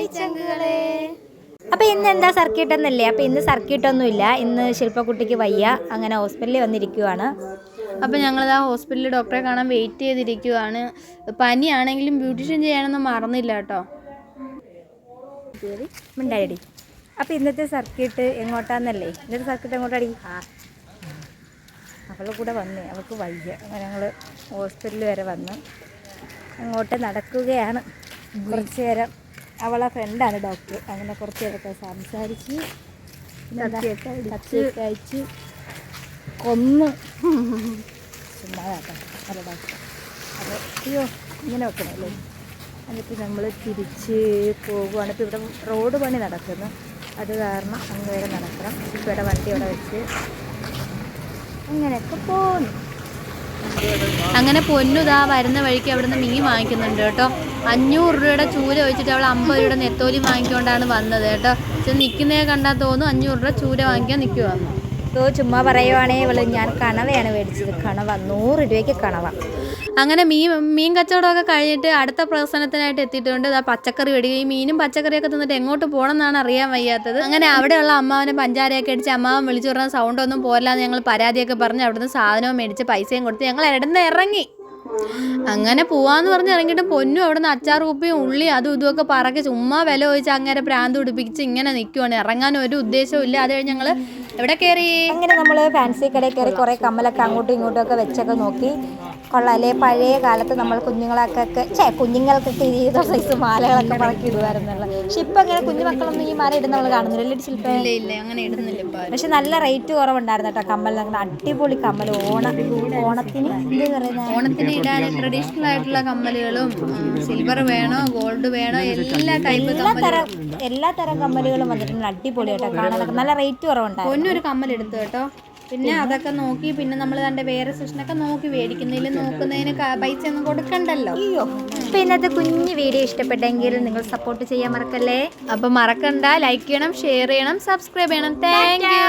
Hi ചങ്കുകളെ അപ്പൊ ഇന്ന് എന്താ സർക്കിട്ട് എന്നല്ലേ? അപ്പൊ ഇന്ന് സർക്കിട്ട് ഒന്നുമില്ല. ഇന്ന് ശില്പക്കുട്ടിക്ക് വയ്യ. അങ്ങനെ ഹോസ്പിറ്റലിൽ വന്നിരിക്കുവാണ്. അപ്പോൾ ആ ഹോസ്പിറ്റലിൽ ഡോക്ടറെ കാണാൻ വെയിറ്റ് ചെയ്തിരിക്കുവാണ്. പനിയാണെങ്കിലും ബ്യൂട്ടീഷ്യൻ ചെയ്യാനൊന്നും മറന്നില്ല കേട്ടോ. മിണ്ടാടി അപ്പൊ ഇന്നത്തെ സർക്യൂട്ട് എങ്ങോട്ടാന്നല്ലേ? ഇന്നത്തെ സർക്യൂട്ട് എങ്ങോട്ടാടി? അവളുടെ കൂടെ വന്നേ. അവൾക്ക് വയ്യ. അങ്ങനെ ഞങ്ങൾ ഹോസ്പിറ്റലിൽ വരെ വന്ന് അങ്ങോട്ട് നടക്കുകയാണ്. കുറച്ച് നേരം. അവളെ ഫ്രണ്ടാണ് ഡോക്ടർ അങ്ങനെ കുറച്ച് പേരൊക്കെ സംസാരിച്ച്? കത്തിയൊക്കെ അയച്ച് കൊന്ന്. ചുമ്മാ കേട്ടോ അല്ല ഡോക്ടർ അത് അയ്യോ ഇങ്ങനെ വെക്കണല്ലേ? എന്നിട്ട് നമ്മൾ തിരിച്ച് പോകുവാണ് ഇപ്പോൾ ഇവിടെ റോഡ് പണി നടക്കുന്നു. അത് കാരണം അങ്ങ് വരെ നടക്കണം. ഇപ്പോൾ ഇവിടെ വണ്ടി ഇവിടെ വെച്ച് അങ്ങനെയൊക്കെ പോകുന്നു അങ്ങനെ പൊന്നുതാ വരുന്ന വഴിക്ക് അവിടുന്ന് മീൻ വാങ്ങിക്കുന്നുണ്ട് കേട്ടോ. അഞ്ഞൂറ് രൂപയുടെ ചൂര വെച്ചിട്ട് അവൾ അമ്പത് രൂപയുടെ നെത്തോലി വാങ്ങിക്കൊണ്ടാണ് വന്നത് കേട്ടോ. പക്ഷെ നിൽക്കുന്നേ കണ്ടാൽ തോന്നും അഞ്ഞൂറ് രൂപ ചൂര വാങ്ങിക്കാൻ നിൽക്കുവാന്ന് ചുമ്മാ പറയുവാണെങ്കിൽ ഇവൾ ഞാൻ കണവയാണ് മേടിച്ചത്. കണവ നൂറ് രൂപയ്ക്ക് കണവ. അങ്ങനെ മീൻ മീൻ കച്ചവടമൊക്കെ കഴിഞ്ഞിട്ട് അടുത്ത പ്രവർത്തനത്തിനായിട്ട് എത്തിയിട്ടുണ്ട്. ആ പച്ചക്കറി മേടിക്കും ഈ മീനും പച്ചക്കറിയൊക്കെ തിന്നിട്ട് എങ്ങോട്ട് പോകണം എന്നാണ് അറിയാൻ വയ്യാത്തത്. അങ്ങനെ അവിടെയുള്ള അമ്മാവനെ പഞ്ചാരയൊക്കെ അടിച്ച് അമ്മാവൻ വിളിച്ചു പറഞ്ഞ സൗണ്ട് ഒന്നും പോരല്ലാന്ന് ഞങ്ങൾ പരാതിയൊക്കെ പറഞ്ഞ് അവിടുന്ന് സാധനവും മേടിച്ച് പൈസയും കൊടുത്ത് ഞങ്ങൾ ഇടന്ന് ഇറങ്ങി? അങ്ങനെ പോവാന്ന് പറഞ്ഞ് ഇറങ്ങിയിട്ട് പൊന്നും അവിടുന്ന് അച്ചാർ കുപ്പിയും ഉള്ളി അതും ഇതുമൊക്കെ പറക്കി ചുമ്മാ വില ചോദിച്ച് അങ്ങനെ പ്രാന്ത് പിടിപ്പിച്ച് ഇങ്ങനെ നിൽക്കുവാണ് ഇറങ്ങാൻ ഒരു ഉദ്ദേശവും ഇല്ല. അത് കഴിഞ്ഞ് ഞങ്ങൾ എവിടെ കയറി അങ്ങനെ നമ്മൾ ഫാൻസി കടയിൽ കയറി കുറേ കമ്മലൊക്കെ അങ്ങോട്ടും ഇങ്ങോട്ടും ഒക്കെ വെച്ചൊക്കെ നോക്കി. കൊള്ളാല്ലേ പഴയ കാലത്ത് നമ്മൾ കുഞ്ഞുങ്ങളൊക്കെ ചേ കുഞ്ഞുങ്ങൾക്കൊക്കെ ചെയ്ത സൈസ് മാലകളൊക്കെ പറക്കി ഇടുമായിരുന്നുള്ള പക്ഷെ ഇപ്പം അങ്ങനെ കുഞ്ഞു മക്കളൊന്നും ഈ മാല ഇടുന്ന നമ്മൾ കാണുന്നില്ല. അല്ലേ ശില്പം ഇല്ല ഇല്ല അങ്ങനെ ഇടുന്നില്ല പക്ഷെ നല്ല റേറ്റ് കുറവുണ്ടായിരുന്നു കേട്ടോ കമ്മൽ അങ്ങനെ അടിപൊളി കമ്മൽ ഓണ ഓണത്തിന് എന്ത് പറയുന്നത് ഓണത്തിന് ഇടാൻ ട്രഡീഷണൽ ആയിട്ടുള്ള കമ്മലുകളും സിൽവർ വേണോ ഗോൾഡ് വേണോ എല്ലാ ടൈപ്പ് എല്ലാ തരം എല്ലാ തരം കമ്മലുകളും വന്നിട്ടുണ്ട്. അടിപൊളി കേട്ടോ കാണാനൊക്കെ. നല്ല റേറ്റ് കുറവുണ്ടായിരുന്നു. പൊന്നൊരു കമ്മൽ എടുത്തു കേട്ടോ. പിന്നെ അതൊക്കെ നോക്കി പിന്നെ നമ്മൾ തന്റെ വേറെ സെഷനൊക്കെ നോക്കി മേടിക്കുന്നതിൽ നോക്കുന്നതിന് പൈസ ഒന്നും കൊടുക്കണ്ടല്ലോ. അപ്പൊ ഇന്നത്തെ കുഞ്ഞു വീഡിയോ ഇഷ്ടപ്പെട്ടെങ്കിൽ നിങ്ങൾ സപ്പോർട്ട് ചെയ്യാൻ മറക്കല്ലേ? അപ്പൊ മറക്കണ്ട ലൈക്ക് ചെയ്യണം ഷെയർ ചെയ്യണം സബ്സ്ക്രൈബ് ചെയ്യണം. Thank you